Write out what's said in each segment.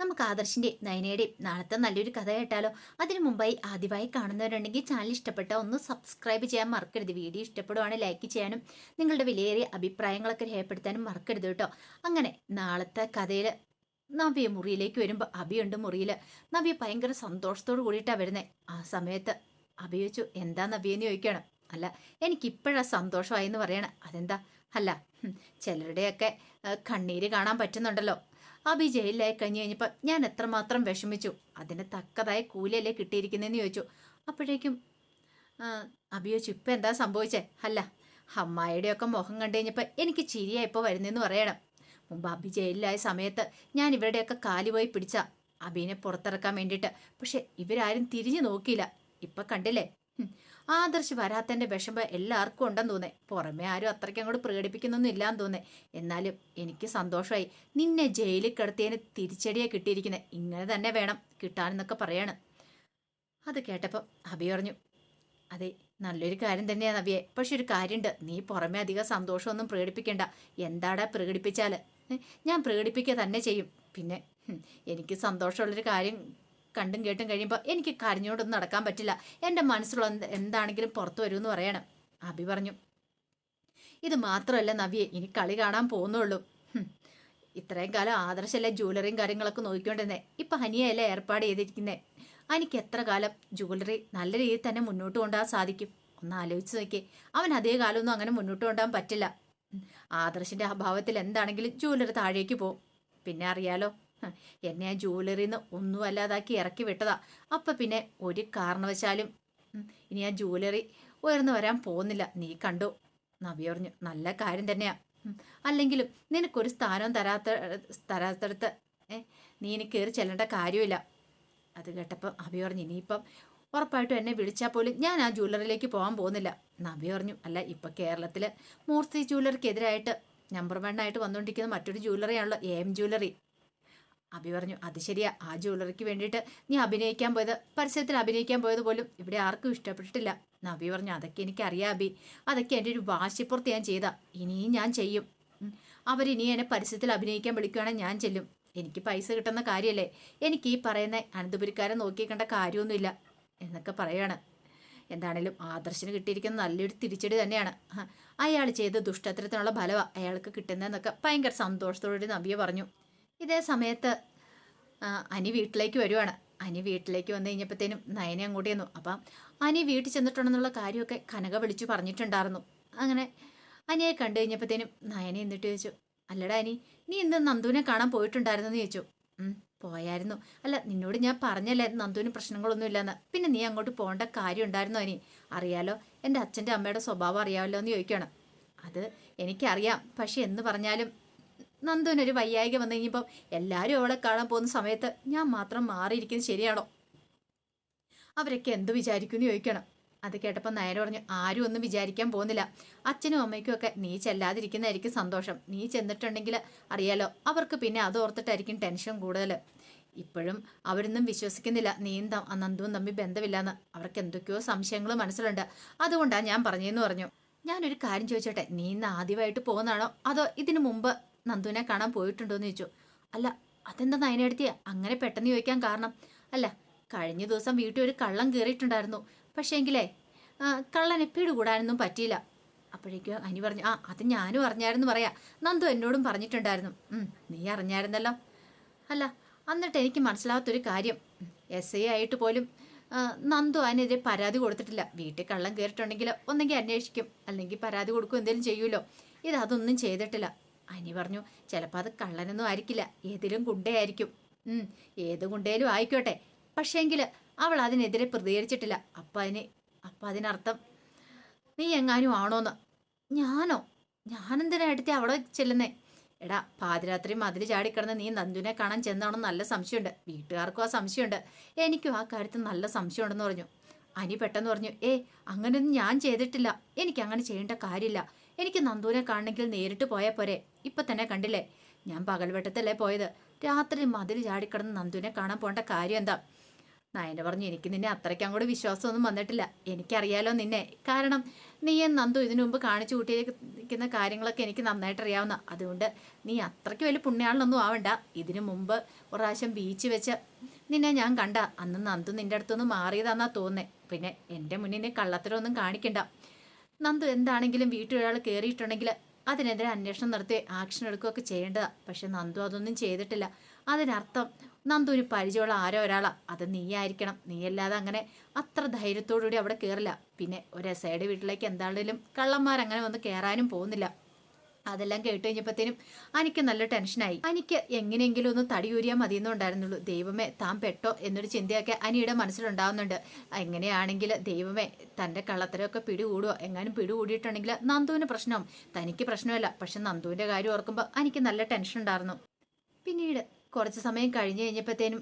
നമുക്ക് ആദർശിന്റെ നയനയുടെയും നാളത്തെ നല്ലൊരു കഥ കേട്ടാലോ? അതിനു മുമ്പായി ആദ്യമായി കാണുന്നവരുണ്ടെങ്കിൽ ചാനൽ ഇഷ്ടപ്പെട്ട ഒന്ന് സബ്സ്ക്രൈബ് ചെയ്യാൻ മറക്കരുത്. വീഡിയോ ഇഷ്ടപ്പെടുവാണെങ്കിൽ ലൈക്ക് ചെയ്യാനും നിങ്ങളുടെ വിലയേറിയ അഭിപ്രായങ്ങളൊക്കെ രേഖപ്പെടുത്താനും മറക്കരുത് കേട്ടോ. അങ്ങനെ നാളത്തെ കഥയിൽ നവ്യ മുറിയിലേക്ക് വരുമ്പോൾ അഭിയുണ്ട് മുറിയിൽ നവ്യ ഭയങ്കര സന്തോഷത്തോട് കൂടിയിട്ടാണ് വരുന്നത് ആ സമയത്ത് അഭി ചോദിച്ചു എന്താ നവ്യെന്ന് ചോദിക്കണം അല്ല എനിക്കിപ്പോഴാ സന്തോഷമായി എന്ന് പറയണം. അതെന്താ? അല്ല ചിലരുടെയൊക്കെ കണ്ണീര് കാണാൻ പറ്റുന്നുണ്ടല്ലോ. അഭി ജയിലിലായി കഴിഞ്ഞു കഴിഞ്ഞപ്പോൾ ഞാൻ എത്രമാത്രം വിഷമിച്ചു? അതിന് തക്കതായ കൂലിയല്ലേ കിട്ടിയിരിക്കുന്നതെന്ന് ചോദിച്ചു. അപ്പോഴേക്കും അബിയോ ഇപ്പം എന്താ സംഭവിച്ചേ? അല്ല അമ്മായിയുടെയൊക്കെ മുഖം കണ്ടു കഴിഞ്ഞപ്പോൾ എനിക്ക് ചിരിയാ ഇപ്പോൾ വരുന്നതെന്ന് പറയണം. മുമ്പ് അഭി ജയിലിലായ സമയത്ത് ഞാൻ ഇവരുടെയൊക്കെ കാലി പോയി പിടിച്ച അഭിനെ പുറത്തിറക്കാൻ വേണ്ടിയിട്ട്. പക്ഷെ ഇവരാരും തിരിഞ്ഞു നോക്കിയില്ല. ഇപ്പം കണ്ടില്ലേ. ആദർശ് വരാത്തന്റെ വിഷമം എല്ലാവർക്കും ഉണ്ടെന്ന് തോന്നേ പുറമേ ആരും അത്രയ്ക്ക് അങ്ങോട്ട് പ്രകടിപ്പിക്കുന്നൊന്നും ഇല്ലാന്ന് തോന്നേ എന്നാലും എനിക്ക് സന്തോഷമായി നിന്നെ ജയിലിൽ കിടത്തിയതിന് തിരിച്ചടിയെ കിട്ടിയിരിക്കുന്നത് ഇങ്ങനെ തന്നെ വേണം കിട്ടാനെന്നൊക്കെ പറയാണ്. അത് കേട്ടപ്പോൾ അഭി പറഞ്ഞു അതെ നല്ലൊരു കാര്യം തന്നെയാണ് അബിയെ പക്ഷെ ഒരു കാര്യമുണ്ട് നീ പുറമേ അധികം സന്തോഷമൊന്നും പ്രകടിപ്പിക്കേണ്ട. എന്താടാ പ്രകടിപ്പിച്ചാൽ? ഞാൻ പ്രകടിപ്പിക്കുക തന്നെ ചെയ്യും. പിന്നെ എനിക്ക് സന്തോഷമുള്ളൊരു കാര്യം കണ്ടും കേട്ടും കഴിയുമ്പോൾ എനിക്ക് കരഞ്ഞോണ്ടൊന്നും നടക്കാൻ പറ്റില്ല. എന്റെ മനസ്സിലുള്ള എന്ത് എന്താണെങ്കിലും പുറത്തു വരുമെന്ന് പറയണം. അഭി പറഞ്ഞു ഇത് മാത്രമല്ല നവിയെ ഇനി കളി കാണാൻ പോകുന്നുള്ളൂ. ഇത്രയും കാലം ആദർശല്ലേ ജ്വല്ലറിയും കാര്യങ്ങളൊക്കെ നോക്കിക്കൊണ്ടിരുന്നേ. ഇപ്പൊ ഹനിയല്ലേ ഏർപ്പാട് ചെയ്തിരിക്കുന്നേ. അനിക്ക് എത്ര കാലം ജ്വല്ലറി നല്ല രീതിയിൽ തന്നെ മുന്നോട്ട് കൊണ്ടുപോകാൻ സാധിക്കും? ഒന്ന് ആലോചിച്ച് നോക്കിയേ. അവൻ അതേ കാലമൊന്നും അങ്ങനെ മുന്നോട്ട് കൊണ്ടുപോകാൻ പറ്റില്ല. ആദർശിന്റെ അഭാവത്തിൽ എന്താണെങ്കിലും ജ്വല്ലറി താഴേക്ക് പോകും. പിന്നെ അറിയാലോ എന്നെ ആ ജ്വല്ലറിന്ന് ഒന്നും അല്ലാതാക്കി ഇറക്കി വിട്ടതാ. അപ്പൊ പിന്നെ ഒരു കാരണവശാലും ഇനി ആ ജ്വല്ലറി ഉയർന്നു വരാൻ പോകുന്നില്ല. നീ കണ്ടു? നവി പറഞ്ഞു നല്ല കാര്യം തന്നെയാ. അല്ലെങ്കിലും നിനക്കൊരു സ്ഥാനം തരാത്ത തരാത്തടത്ത് നീ ഇനി കയറി ചെല്ലേണ്ട കാര്യമില്ല. അത് കേട്ടപ്പോൾ അഭി പറഞ്ഞു ഇനിയിപ്പം ഉറപ്പായിട്ടും എന്നെ വിളിച്ചാൽ പോലും ഞാൻ ആ ജ്വല്ലറിയിലേക്ക് പോകാൻ പോകുന്നില്ല. നബി പറഞ്ഞു അല്ല ഇപ്പം കേരളത്തിൽ മൂർത്തി ജ്വല്ലറിക്കെതിരായിട്ട് നമ്പർ വൺ ആയിട്ട് വന്നുകൊണ്ടിരിക്കുന്ന മറ്റൊരു ജ്വല്ലറിയാണല്ലോ എം ജ്വല്ലറി. അഭി പറഞ്ഞു അത് ശരിയാ. ആ ജ്വല്ലറിക്ക് വേണ്ടിയിട്ട് നീ അഭിനയിക്കാൻ പോയത് പരസ്യത്തിൽ അഭിനയിക്കാൻ പോയത് പോലും ഇവിടെ ആർക്കും ഇഷ്ടപ്പെട്ടിട്ടില്ല. നബി പറഞ്ഞു അതൊക്കെ എനിക്കറിയാം അഭി. അതൊക്കെ എന്റെ ഒരു വാശിപ്പുറത്ത് ഞാൻ ചെയ്താ. ഇനിയും ഞാൻ ചെയ്യും. അവരിനി എന്നെ പരസ്യത്തിൽ അഭിനയിക്കാൻ വിളിക്കുകയാണെങ്കിൽ ഞാൻ ചെല്ലും. എനിക്ക് പൈസ കിട്ടുന്ന കാര്യമല്ലേ എനിക്ക് ഈ പറയുന്ന അനന്തപുരിക്കാരെ നോക്കി കണ്ട കാര്യമൊന്നുമില്ല. എന്നൊക്കെ പറയാണ്. എന്താണേലും ആദർശന് കിട്ടിയിരിക്കുന്ന നല്ലൊരു തിരിച്ചടി തന്നെയാണ്. അയാൾ ചെയ്ത ദുഷ്ടത്തരത്തിനുള്ള ഫലമാണ് അയാൾക്ക് കിട്ടുന്നതെന്നൊക്കെ ഭയങ്കര സന്തോഷത്തോടെ നബിയ പറഞ്ഞു. ഇതേ സമയത്ത് അനി വീട്ടിലേക്ക് വരുവാണ്. അനി വീട്ടിലേക്ക് വന്നു കഴിഞ്ഞപ്പോഴത്തേനും നയനെ അങ്ങോട്ട് ചെന്നു. അപ്പം അനി വീട്ടിൽ ചെന്നിട്ടുണ്ടെന്നുള്ള കാര്യമൊക്കെ കനക വിളിച്ചു പറഞ്ഞിട്ടുണ്ടായിരുന്നു. അങ്ങനെ അനിയെ കണ്ടു കഴിഞ്ഞപ്പോഴത്തേനും നയനെ എന്നിട്ട് ചോദിച്ചു അല്ലടാ അനി നീ ഇന്ന് നന്ദുവിനെ കാണാൻ പോയിട്ടുണ്ടായിരുന്നെന്ന് ചോദിച്ചു. "ഉം, പോയായിരുന്നു. അല്ല നിന്നോട് ഞാൻ പറഞ്ഞല്ലേ നന്ദുവിന് പ്രശ്നങ്ങളൊന്നും ഇല്ലെന്ന്. പിന്നെ നീ അങ്ങോട്ട് പോകേണ്ട കാര്യം ഉണ്ടായിരുന്നോ അനി? അറിയാലോ എന്റെ അച്ഛന്റെ അമ്മയുടെ സ്വഭാവം അറിയാമല്ലോ എന്ന് ചോദിക്കുകയാണ്. അത് എനിക്കറിയാം. പക്ഷെ എന്ന് പറഞ്ഞാലും നന്ദുവിനൊരു വയ്യായിക വന്നു കഴിഞ്ഞപ്പം എല്ലാവരും അവളെ കാണാൻ പോകുന്ന സമയത്ത് ഞാൻ മാത്രം മാറിയിരിക്കുന്നത് ശരിയാണോ? അവരൊക്കെ എന്ത് വിചാരിക്കുമെന്ന് ചോദിക്കണം. അത് കേട്ടപ്പോൾ നയന പറഞ്ഞു ആരും ഒന്നും വിചാരിക്കാൻ പോകുന്നില്ല. അച്ഛനും അമ്മയ്ക്കും ഒക്കെ നീ ചെല്ലാതിരിക്കുന്നതായിരിക്കും സന്തോഷം. നീ ചെന്നിട്ടുണ്ടെങ്കിൽ അറിയാലോ അവർക്ക് പിന്നെ അത് ഓർത്തിട്ടായിരിക്കും ടെൻഷൻ കൂടുതൽ. ഇപ്പോഴും അവരൊന്നും വിശ്വസിക്കുന്നില്ല. നീയും നന്ദുവും തമ്മിൽ ബന്ധമില്ലാന്ന്. അവർക്ക് എന്തൊക്കെയോ സംശയങ്ങൾ മനസ്സിലുണ്ട്. അതുകൊണ്ടാണ് ഞാൻ പറഞ്ഞതെന്ന് പറഞ്ഞു. ഞാനൊരു കാര്യം ചോദിച്ചോട്ടെ? നീ ഇന്ന് ആദ്യമായിട്ട് പോകുന്നതാണോ? അതോ ഇതിനു മുമ്പ് നന്ദുവിനെ കാണാൻ പോയിട്ടുണ്ടോ എന്ന് ചോദിച്ചു. അല്ല അതെന്താ നയനെടുത്തിയ അങ്ങനെ പെട്ടെന്ന് ചോദിക്കാൻ കാരണം. അല്ല കഴിഞ്ഞ ദിവസം വീട്ടിൽ ഒരു കള്ളം കയറിയിട്ടുണ്ടായിരുന്നു. പക്ഷേങ്കിലേ എങ്കിലേ കള്ളനെ പിടികൂടാനൊന്നും പറ്റിയില്ല. അപ്പോഴേക്കും അനി പറഞ്ഞു ആ അത് ഞാനും അറിഞ്ഞായിരുന്നു പറയാ. നന്ദു എന്നോടും പറഞ്ഞിട്ടുണ്ടായിരുന്നു. നീ അറിഞ്ഞായിരുന്നല്ലോ. അല്ല എന്നിട്ട് എനിക്ക് മനസ്സിലാവാത്തൊരു കാര്യം. എസ് ഐ ആയിട്ട് പോലും നന്ദു അതിനെതിരെ പരാതി കൊടുത്തിട്ടില്ല. വീട്ടിൽ കള്ളം കയറിയിട്ടുണ്ടെങ്കിൽ ഒന്നെങ്കിൽ അന്വേഷിക്കും. അല്ലെങ്കിൽ പരാതി കൊടുക്കും എന്തെങ്കിലും ചെയ്യുമല്ലോ. ഇത് അതൊന്നും ചെയ്തിട്ടില്ല. അനി പറഞ്ഞു ചിലപ്പോൾ അത് കള്ളനൊന്നും ആയിരിക്കില്ല. ഏതിലും ഗുണ്ടയായിരിക്കും. ഏത് ഗുണ്ടയിലും ആയിക്കോട്ടെ. പക്ഷേങ്കിൽ അവൾ അതിനെതിരെ പ്രതികരിച്ചിട്ടില്ല. അപ്പം അതിന് അപ്പം അതിനർത്ഥം നീ എങ്ങാനും ആണോന്ന്? ഞാനോ? ഞാനെന്തിനാ എടുത്തി അവിടെ ചെല്ലുന്നേ? എടാ പാതിരാത്രി മതിൽ ചാടിക്കിടന്ന് നീ നന്ദുവിനെ കാണാൻ ചെന്നാണോ നല്ല സംശയമുണ്ട്. വീട്ടുകാർക്കും ആ സംശയമുണ്ട്. എനിക്കും ആ കാര്യത്തിൽ നല്ല സംശയമുണ്ടെന്ന് പറഞ്ഞു. അനി പെട്ടെന്ന് പറഞ്ഞു ഏ അങ്ങനെയൊന്നും ഞാൻ ചെയ്തിട്ടില്ല. എനിക്ക് അങ്ങനെ ചെയ്യേണ്ട കാര്യമില്ല. എനിക്ക് നന്ദുവിനെ കാണണമെങ്കിൽ നേരിട്ട് പോയാൽ പോരെ. ഇപ്പൊ തന്നെ കണ്ടില്ലേ? ഞാൻ പകൽവെട്ടത്തല്ലേ പോയത്? രാത്രി മതിൽ ചാടിക്കിടന്ന് നന്ദുവിനെ കാണാൻ പോകേണ്ട കാര്യം എന്താ? നയന പറഞ്ഞു എനിക്ക് നിന്നെ അത്രയ്ക്ക് അങ്ങോട്ട് വിശ്വാസമൊന്നും വന്നിട്ടില്ല. എനിക്കറിയാലോ നിന്നെ. കാരണം നീയും നന്ദു ഇതിനു മുമ്പ് കാണിച്ചു കൂട്ടിയിരിക്കുന്ന കാര്യങ്ങളൊക്കെ എനിക്ക് നന്നായിട്ട് അറിയാവുന്ന. അതുകൊണ്ട് നീ അത്രയ്ക്ക് വലിയ പുണ്യാളിനൊന്നും ആവണ്ട. ഇതിനു മുമ്പ് പ്രാവശ്യം ബീച്ച് വെച്ച് നിന്നെ ഞാൻ കണ്ട. അന്ന് നന്ദു നിന്റെ അടുത്തൊന്ന് മാറിയതാന്നാ തോന്നേ പിന്നെ എന്റെ മുന്നിൽ നീ കള്ളത്തരമൊന്നും കാണിക്കണ്ട. നന്ദു എന്താണെങ്കിലും വീട്ടിലൊരാൾ കയറിയിട്ടുണ്ടെങ്കിൽ അതിനെതിരെ അന്വേഷണം നടത്തി ആക്ഷൻ എടുക്കുകയൊക്കെ ചെയ്യേണ്ടതാ. പക്ഷെ നന്ദു അതൊന്നും ചെയ്തിട്ടില്ല. അതിനർത്ഥം നന്ദു ഒരു പരിചയമുള്ള ആരോ ഒരാളാ. അത് നീയായിരിക്കണം. നീയല്ലാതെ അങ്ങനെ അത്ര ധൈര്യത്തോടുകൂടി അവിടെ കയറില്ല പിന്നെ ഒരു സൈഡ് വീട്ടിലേക്ക് എന്താണെങ്കിലും കള്ളന്മാരങ്ങനെ വന്ന് കയറാനും പോകുന്നില്ല. അതെല്ലാം കേട്ട് കഴിഞ്ഞപ്പോഴത്തേനും അനിക്ക് നല്ല ടെൻഷനായി. അനിക്ക് എങ്ങനെയെങ്കിലും ഒന്ന് തടി തടിയൂരിയാൽ മതിയെന്നുണ്ടായിരുന്നുള്ളൂ ദൈവമേ താൻ പെട്ടോ എന്നൊരു ചിന്തയൊക്കെ അനിയുടെ മനസ്സിലുണ്ടാവുന്നുണ്ട്. എങ്ങനെയാണെങ്കിൽ ദൈവമേ തന്റെ കള്ളത്തരമൊക്കെ പിടികൂടുമോ എങ്ങാനും പിടികൂടിയിട്ടുണ്ടെങ്കിൽ നന്ദുവിന് പ്രശ്നം. തനിക്ക് പ്രശ്നമല്ല. പക്ഷെ നന്ദുവിന്റെ കാര്യം ഓർക്കുമ്പോൾ എനിക്ക് നല്ല ടെൻഷൻ ഉണ്ടായിരുന്നു പിന്നീട് കുറച്ച് സമയം കഴിഞ്ഞ് കഴിഞ്ഞപ്പോഴത്തേനും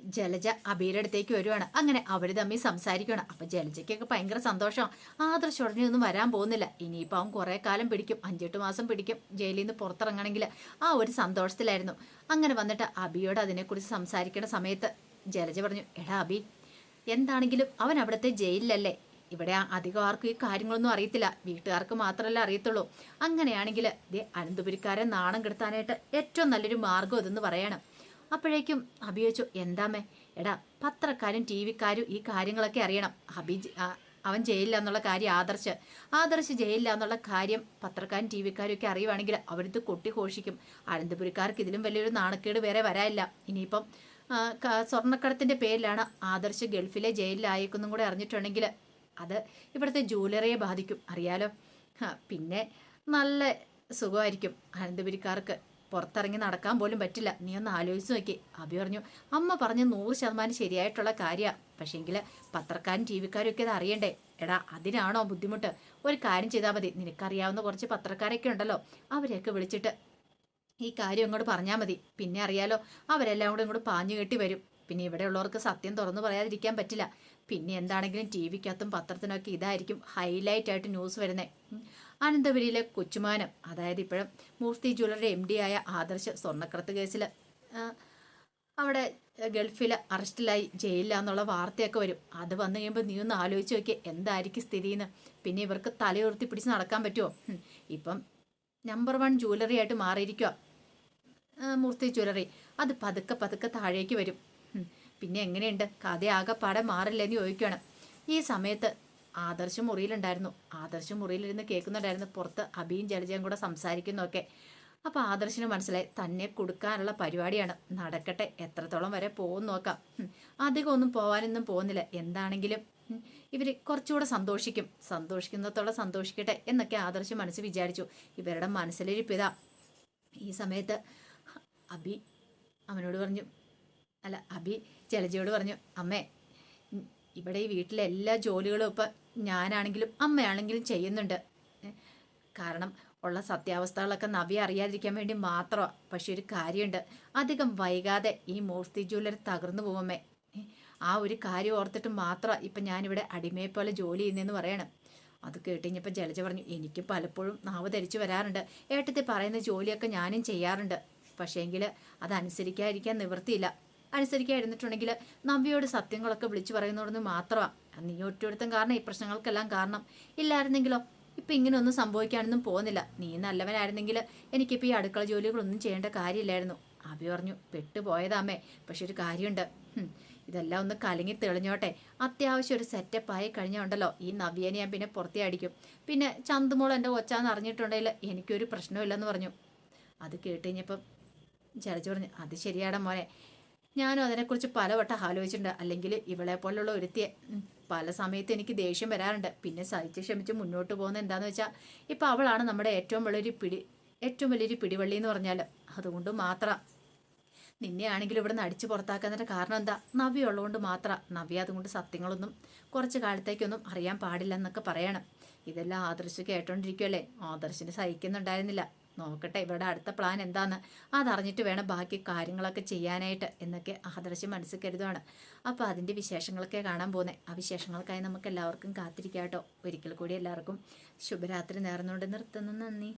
ജലജ അബിയുടെ അടുത്തേക്ക് വരുവാണ്. അങ്ങനെ അവർ തമ്മിൽ സംസാരിക്കണം അപ്പം ജലജയ്ക്കൊക്കെ ഭയങ്കര സന്തോഷം ആദർശ് ഉടനെ ഒന്നും വരാൻ പോകുന്നില്ല. ഇനിയിപ്പോൾ അവൻ കുറേ കാലം പിടിക്കും. അഞ്ചെട്ട് മാസം പിടിക്കും. ജയിലിൽ നിന്ന് പുറത്തിറങ്ങണമെങ്കിൽ ആ ഒരു സന്തോഷത്തിലായിരുന്നു. അങ്ങനെ വന്നിട്ട് അബിയോട് അതിനെക്കുറിച്ച് സംസാരിക്കുന്ന സമയത്ത് ജലജ പറഞ്ഞു എടാ അബി എന്താണെങ്കിലും അവൻ അവിടുത്തെ ജയിലിലല്ലേ? ഇവിടെ അധികം ആർക്കും ഈ കാര്യങ്ങളൊന്നും അറിയത്തില്ല. വീട്ടുകാർക്ക് മാത്രമല്ല അറിയത്തുള്ളൂ. അങ്ങനെയാണെങ്കിൽ ദേ അനന്തപുരിക്കാരെ നാണം കെടുത്താനായിട്ട് ഏറ്റവും നല്ലൊരു മാർഗം ഇതെന്ന് പറയണം. അപ്പോഴേക്കും അബി ചോദിച്ചു എന്താമേ എടാ പത്രക്കാരും ടി വിക്കാരും ഈ കാര്യങ്ങളൊക്കെ അറിയണം. അബി അവൻ ജയിലില്ല എന്നുള്ള കാര്യം ആദർശ്. ആദർശ് ജയിലില്ല എന്നുള്ള കാര്യം പത്രക്കാരും ടി വിക്കാരും ഒക്കെ അറിയുവാണെങ്കിൽ അവരിത് കൊട്ടിഘോഷിക്കും. അനന്തപുരിക്കാർക്ക് ഇതിലും വലിയൊരു നാണക്കേട് വേറെ വരാനില്ല. ഇനിയിപ്പം സ്വർണക്കടത്തിന്റെ പേരിലാണ് ആദർശ് ഗൾഫിലെ ജയിലിലായേക്കെന്നും കൂടെ അറിഞ്ഞിട്ടുണ്ടെങ്കിൽ അത് ഇവിടുത്തെ ജ്വല്ലറിയെ ബാധിക്കും. അറിയാലോ? പിന്നെ നല്ല സുഖമായിരിക്കും അനന്തപുരിക്കാർക്ക്. പുറത്തിറങ്ങി നടക്കാൻ പോലും പറ്റില്ല. നീ ഒന്ന് ആലോചിച്ച് നോക്കി. അഭി പറഞ്ഞു അമ്മ പറഞ്ഞ് നൂറ് ശതമാനം ശരിയായിട്ടുള്ള കാര്യമാണ് പക്ഷേങ്കിൽ പത്രക്കാരും ടി വിക്കാരും ഒക്കെ അത് അറിയണ്ടേ? എടാ അതിനാണോ ബുദ്ധിമുട്ട്? ഒരു കാര്യം ചെയ്താൽ മതി. നിനക്കറിയാവുന്ന കുറച്ച് പത്രക്കാരൊക്കെ ഉണ്ടല്ലോ. അവരെയൊക്കെ വിളിച്ചിട്ട് ഈ കാര്യം ഇങ്ങോട്ട് പറഞ്ഞാൽ മതി. പിന്നെ അറിയാലോ അവരെല്ലാം കൂടെ ഇങ്ങോട്ട് പാഞ്ഞു കെട്ടി വരും. പിന്നെ ഇവിടെ ഉള്ളവർക്ക് സത്യം തുറന്നു പറയാതിരിക്കാൻ പറ്റില്ല. പിന്നെ എന്താണെങ്കിലും ടി വിക്കകത്തും പത്രത്തിനൊക്കെ ഇതായിരിക്കും ഹൈലൈറ്റ് ആയിട്ട് ന്യൂസ് വരുന്നത് അനന്തപുരിയിലെ കൊച്ചുമാനം അതായത് ഇപ്പോഴും മൂർത്തി ജ്വല്ലറി എം ഡി ആയ ആദർശ് സ്വർണക്കടത്ത് കേസിൽ അവിടെ ഗൾഫിൽ അറസ്റ്റിലായി ജയിലിലാന്നുള്ള വാർത്തയൊക്കെ വരും. അത് വന്നു കഴിയുമ്പോൾ നീ ഒന്ന് ആലോചിച്ച് നോക്കിയേ എന്തായിരിക്കും സ്ഥിതിയെന്ന് പിന്നെ ഇവർക്ക് തലയുയർത്തി പിടിച്ച് നടക്കാൻ പറ്റുമോ? ഇപ്പം നമ്പർ വൺ ജ്വല്ലറി ആയിട്ട് മാറിയിരിക്കുക മൂർത്തി ജ്വല്ലറി. അത് പതുക്കെ പതുക്കെ താഴേക്ക് വരും. പിന്നെ എങ്ങനെയുണ്ട്? കഥ പടം മാറില്ലെന്ന് ചോദിക്കുകയാണ് ഈ സമയത്ത് ആദർശ് മുറിയിലുണ്ടായിരുന്നു. ആദർശ് മുറിയിലിരുന്ന് കേൾക്കുന്നുണ്ടായിരുന്നു. പുറത്ത് അബിയും ജലജയും കൂടെ സംസാരിക്കുന്നൊക്കെ അപ്പോൾ ആദർശിന് മനസ്സിലായി തന്നെ കൊടുക്കാനുള്ള പരിപാടിയാണ്. നടക്കട്ടെ. എത്രത്തോളം വരെ പോകും നോക്കാം. അധികം ഒന്നും പോകാനൊന്നും പോകുന്നില്ല. എന്താണെങ്കിലും ഇവർ കുറച്ചുകൂടെ സന്തോഷിക്കും. സന്തോഷിക്കുന്നത്തോളം സന്തോഷിക്കട്ടെ എന്നൊക്കെ ആദർശ് മനസ്സ് വിചാരിച്ചു. ഇവരുടെ മനസ്സിലിരിപ്പിതാ. ഈ സമയത്ത് അബി അവനോട് പറഞ്ഞു അല്ല അബി ജലജയോട് പറഞ്ഞു അമ്മേ ഇവിടെ ഈ വീട്ടിലെ എല്ലാ ജോലികളും ഇപ്പം ഞാനാണെങ്കിലും അമ്മയാണെങ്കിലും ചെയ്യുന്നുണ്ട്. കാരണം ഉള്ള സത്യാവസ്ഥകളൊക്കെ നവ്യ അറിയാതിരിക്കാൻ വേണ്ടി മാത്രമാണ് പക്ഷെ ഒരു കാര്യമുണ്ട്. അധികം വൈകാതെ ഈ മൂർത്തി ജ്വല്ലറി തകർന്നു പോകുമേ. ആ ഒരു കാര്യം ഓർത്തിട്ട് മാത്രമാ ഇപ്പം ഞാനിവിടെ അടിമയെ പോലെ ജോലി ചെയ്യുന്നതെന്ന് പറയണം. അത് കേട്ടുകഴിഞ്ഞപ്പോൾ ജലജ പറഞ്ഞു എനിക്ക് പലപ്പോഴും നാവ് ധരിച്ചു വരാറുണ്ട്. ഏട്ടത്തി പറയുന്ന ജോലിയൊക്കെ ഞാനും ചെയ്യാറുണ്ട്. പക്ഷേങ്കിൽ അതനുസരിക്കാതിരിക്കാൻ നിവൃത്തിയില്ല. അനുസരിക്കാതിരുന്നിട്ടുണ്ടെങ്കിൽ നവ്യയോട് സത്യങ്ങളൊക്കെ വിളിച്ചു പറയുന്നതെന്ന് മാത്രമാണ് നീ ഒറ്റൊരുത്തം കാരണം ഈ പ്രശ്നങ്ങൾക്കെല്ലാം കാരണം ഇല്ലായിരുന്നെങ്കിലോ? ഇപ്പം ഇങ്ങനെ ഒന്നും സംഭവിക്കാനൊന്നും പോകുന്നില്ല. നീ നല്ലവനായിരുന്നെങ്കിൽ എനിക്കിപ്പോൾ ഈ അടുക്കള ജോലികളൊന്നും ചെയ്യേണ്ട കാര്യമില്ലായിരുന്നു. അഭി പറഞ്ഞു പെട്ടുപോയതാമേ പക്ഷെ ഒരു കാര്യമുണ്ട്. ഇതെല്ലാം ഒന്ന് കലങ്ങി തെളിഞ്ഞോട്ടെ. അത്യാവശ്യം ഒരു സെറ്റപ്പ് ആയി കഴിഞ്ഞുണ്ടല്ലോ. ഈ നവ്യേനെ ഞാൻ പിന്നെ പുറത്തേ അടിക്കും. പിന്നെ ചന്തുമോൾ എന്റെ കൊച്ചാന്ന് അറിഞ്ഞിട്ടുണ്ടെങ്കിൽ എനിക്കൊരു പ്രശ്നമില്ലെന്ന് പറഞ്ഞു. അത് കേട്ട് കഴിഞ്ഞപ്പം ചരച്ചു പറഞ്ഞു അത് ശരിയാടാ മോനെ. ഞാനും അതിനെക്കുറിച്ച് പലവട്ടം ആലോചിച്ചിട്ടുണ്ട്. അല്ലെങ്കിൽ ഇവളെ പോലുള്ള ഒരുത്തിയെ പല സമയത്ത് എനിക്ക് ദേഷ്യം വരാറുണ്ട്. പിന്നെ സഹിച്ച് ക്ഷമിച്ച് മുന്നോട്ട് പോകുന്നത് എന്താണെന്ന് വെച്ചാൽ ഇപ്പം അവളാണ് നമ്മുടെ ഏറ്റവും വലിയൊരു പിടി ഏറ്റവും വലിയൊരു പിടിവള്ളി എന്ന് പറഞ്ഞാൽ അതുകൊണ്ട് മാത്രം. നിന്നെ ആണെങ്കിലും ഇവിടെ നിന്ന് അടിച്ചു പുറത്താക്കുന്നതിന്റെ കാരണം എന്താ? നവ്യ ഉള്ളതുകൊണ്ട് മാത്രം. നവ്യ അതുകൊണ്ട് സത്യങ്ങളൊന്നും കുറച്ച് കാലത്തേക്കൊന്നും അറിയാൻ പാടില്ല എന്നൊക്കെ പറയണം. ഇതെല്ലാം ആദർശ് കേട്ടോണ്ടിരിക്കുമല്ലേ ആദർശിന് സഹിക്കുന്നുണ്ടായിരുന്നില്ല. നോക്കട്ടെ ഇവരുടെ അടുത്ത പ്ലാൻ എന്താന്ന്. അതറിഞ്ഞിട്ട് വേണം ബാക്കി കാര്യങ്ങളൊക്കെ ചെയ്യാനായിട്ട് എന്നൊക്കെ ആദർശം മനസ്സിൽ കരുതുവാണ്. അപ്പോൾ അതിന്റെ വിശേഷങ്ങളൊക്കെ കാണാൻ പോകുന്നത് ആ വിശേഷങ്ങൾക്കായി നമുക്ക് എല്ലാവർക്കും കാത്തിരിക്കാം കേട്ടോ ഒരിക്കൽ കൂടി എല്ലാവർക്കും ശുഭരാത്രി നേർന്നുകൊണ്ട് നിർത്തുന്നു. നന്ദി.